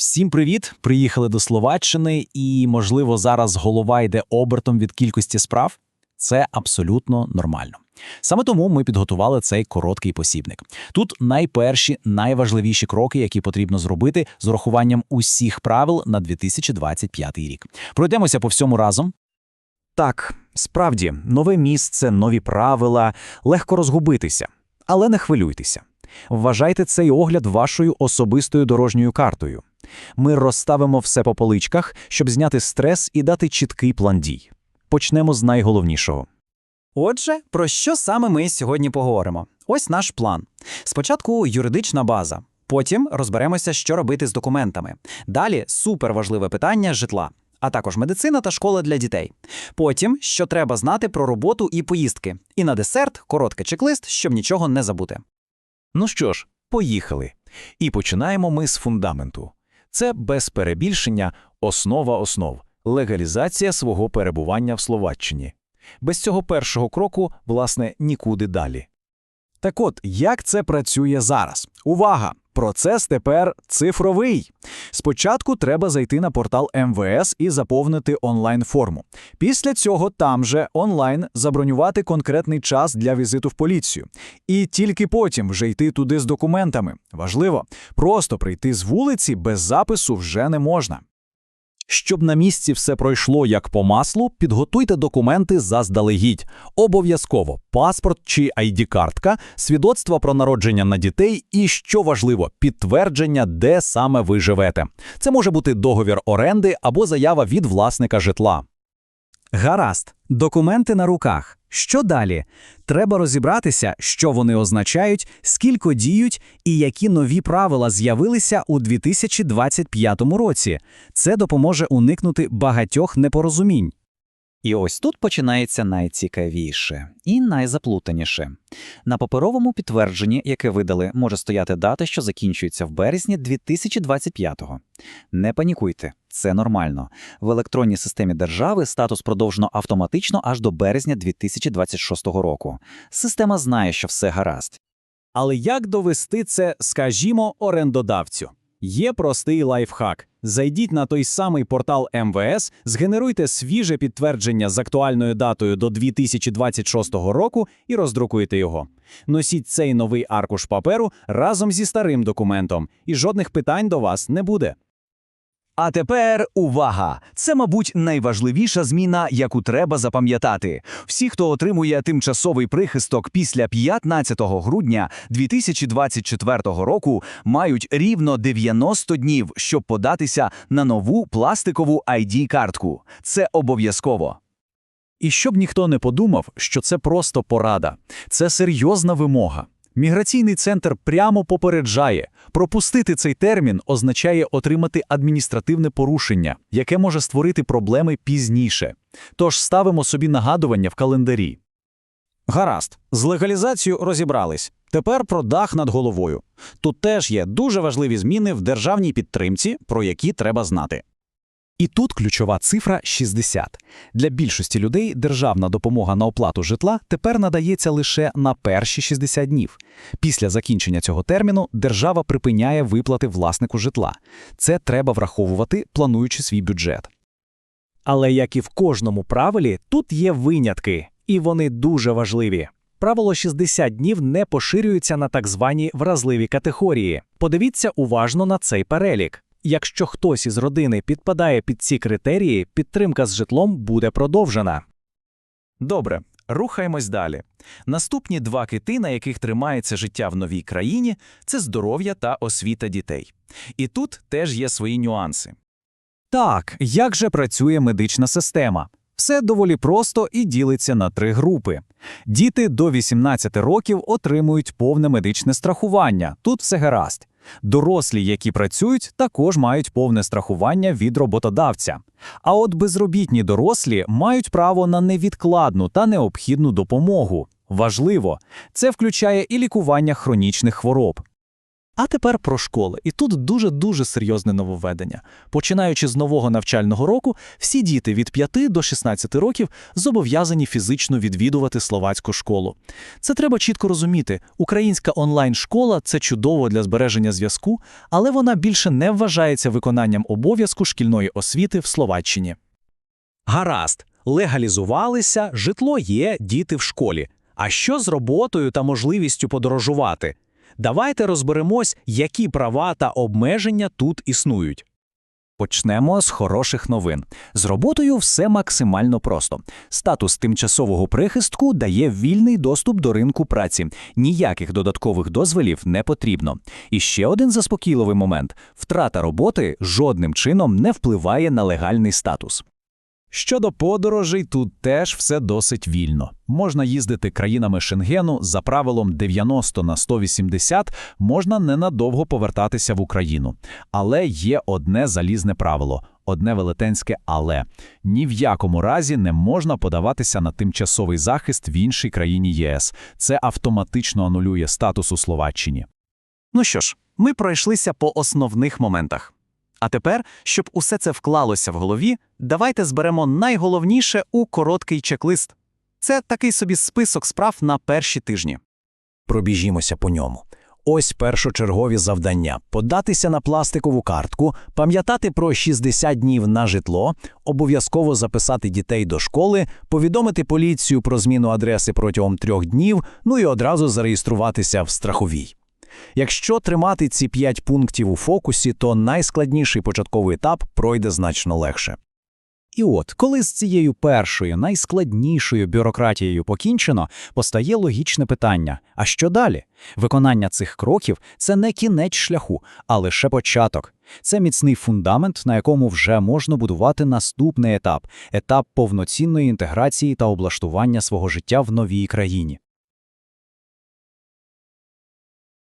Всім привіт! Приїхали до Словаччини, і, можливо, зараз голова йде обертом від кількості справ. Це абсолютно нормально. Саме тому ми підготували цей короткий посібник. Тут найперші, найважливіші кроки, які потрібно зробити з урахуванням усіх правил на 2025 рік. Пройдемося по всьому разом. Так, справді, нове місце, нові правила, легко розгубитися. Але не хвилюйтеся. Вважайте цей огляд вашою особистою дорожньою картою. Ми розставимо все по поличках, щоб зняти стрес і дати чіткий план дій. Почнемо з найголовнішого. Отже, про що саме ми сьогодні поговоримо? Ось наш план. Спочатку юридична база, потім розберемося, що робити з документами. Далі суперважливе питання житла, а також медицина та школа для дітей. Потім, що треба знати про роботу і поїздки. І на десерт короткий чек-лист, щоб нічого не забути. Ну що ж, поїхали. І починаємо ми з фундаменту. Це без перебільшення основа основ легалізація свого перебування в Словаччині. Без цього першого кроку, власне, нікуди далі. Так от, як це працює зараз? Увага! Процес тепер цифровий. Спочатку треба зайти на портал МВС і заповнити онлайн-форму. Після цього там же онлайн забронювати конкретний час для візиту в поліцію. І тільки потім вже йти туди з документами. Важливо, просто прийти з вулиці без запису вже не можна. Щоб на місці все пройшло як по маслу, підготуйте документи заздалегідь. Обов'язково паспорт чи ID-картка, свідоцтво про народження на дітей і, що важливо, підтвердження, де саме ви живете. Це може бути договір оренди або заява від власника житла. Гаразд, документи на руках. Що далі? Треба розібратися, що вони означають, скільки діють і які нові правила з'явилися у 2025 році. Це допоможе уникнути багатьох непорозумінь. І ось тут починається найцікавіше і найзаплутаніше. На паперовому підтвердженні, яке видали, може стояти дата, що закінчується в березні 2025-го. Не панікуйте, це нормально. В електронній системі держави статус продовжено автоматично аж до березня 2026 року. Система знає, що все гаразд. Але як довести це, скажімо, орендодавцю? Є простий лайфхак. Зайдіть на той самий портал МВС, згенеруйте свіже підтвердження з актуальною датою до 2026 року і роздрукуйте його. Носіть цей новий аркуш паперу разом зі старим документом, і жодних питань до вас не буде. А тепер увага! Це, мабуть, найважливіша зміна, яку треба запам'ятати. Всі, хто отримує тимчасовий прихисток після 15 грудня 2024 року, мають рівно 90 днів, щоб податися на нову пластикову ID-картку. Це обов'язково. І щоб ніхто не подумав, що це просто порада. Це серйозна вимога. Міграційний центр прямо попереджає, пропустити цей термін означає отримати адміністративне порушення, яке може створити проблеми пізніше. Тож ставимо собі нагадування в календарі. Гаразд, з легалізацією розібрались. Тепер про дах над головою. Тут теж є дуже важливі зміни в державній підтримці, про які треба знати. І тут ключова цифра 60. Для більшості людей державна допомога на оплату житла тепер надається лише на перші 60 днів. Після закінчення цього терміну держава припиняє виплати власнику житла. Це треба враховувати, плануючи свій бюджет. Але як і в кожному правилі, тут є винятки, і вони дуже важливі. Правило 60 днів не поширюється на так звані вразливі категорії. Подивіться уважно на цей перелік. Якщо хтось із родини підпадає під ці критерії, підтримка з житлом буде продовжена. Добре, рухаємось далі. Наступні два кити, на яких тримається життя в новій країні, це здоров'я та освіта дітей. І тут теж є свої нюанси. Так, як же працює медична система? Все доволі просто і ділиться на три групи. Діти до 18 років отримують повне медичне страхування. Тут все гаразд. Дорослі, які працюють, також мають повне страхування від роботодавця. А от безробітні дорослі мають право на невідкладну та необхідну допомогу. Важливо, це включає і лікування хронічних хвороб. А тепер про школи. І тут дуже-дуже серйозне нововведення. Починаючи з нового навчального року, всі діти від 5 до 16 років зобов'язані фізично відвідувати словацьку школу. Це треба чітко розуміти. Українська онлайн-школа – це чудово для збереження зв'язку, але вона більше не вважається виконанням обов'язку шкільної освіти в Словаччині. Гаразд, легалізувалися, житло є, діти в школі. А що з роботою та можливістю подорожувати? Давайте розберемось, які права та обмеження тут існують. Почнемо з хороших новин. З роботою все максимально просто. Статус тимчасового прихистку дає вільний доступ до ринку праці. Ніяких додаткових дозволів не потрібно. І ще один заспокійливий момент: втрата роботи жодним чином не впливає на легальний статус. Щодо подорожей, тут теж все досить вільно. Можна їздити країнами Шенгену за правилом 90 на 180, можна ненадовго повертатися в Україну. Але є одне залізне правило, одне велетенське але. Ні в якому разі не можна подаватися на тимчасовий захист в іншій країні ЄС. Це автоматично анулює статус у Словаччині. Ну що ж, ми пройшлися по основних моментах. А тепер, щоб усе це вклалося в голові, давайте зберемо найголовніше у короткий чек-лист. Це такий собі список справ на перші тижні. Пробіжімося по ньому. Ось першочергові завдання: податися на пластикову картку, пам'ятати про 60 днів на житло, обов'язково записати дітей до школи, повідомити поліцію про зміну адреси протягом трьох днів, ну і одразу зареєструватися в страховій. Якщо тримати ці 5 пунктів у фокусі, то найскладніший початковий етап пройде значно легше. І от, коли з цією першою, найскладнішою бюрократією покінчено, постає логічне питання: а що далі? Виконання цих кроків це не кінець шляху, а лише початок. Це міцний фундамент, на якому вже можна будувати наступний етап етап повноцінної інтеграції та облаштування свого життя в новій країні.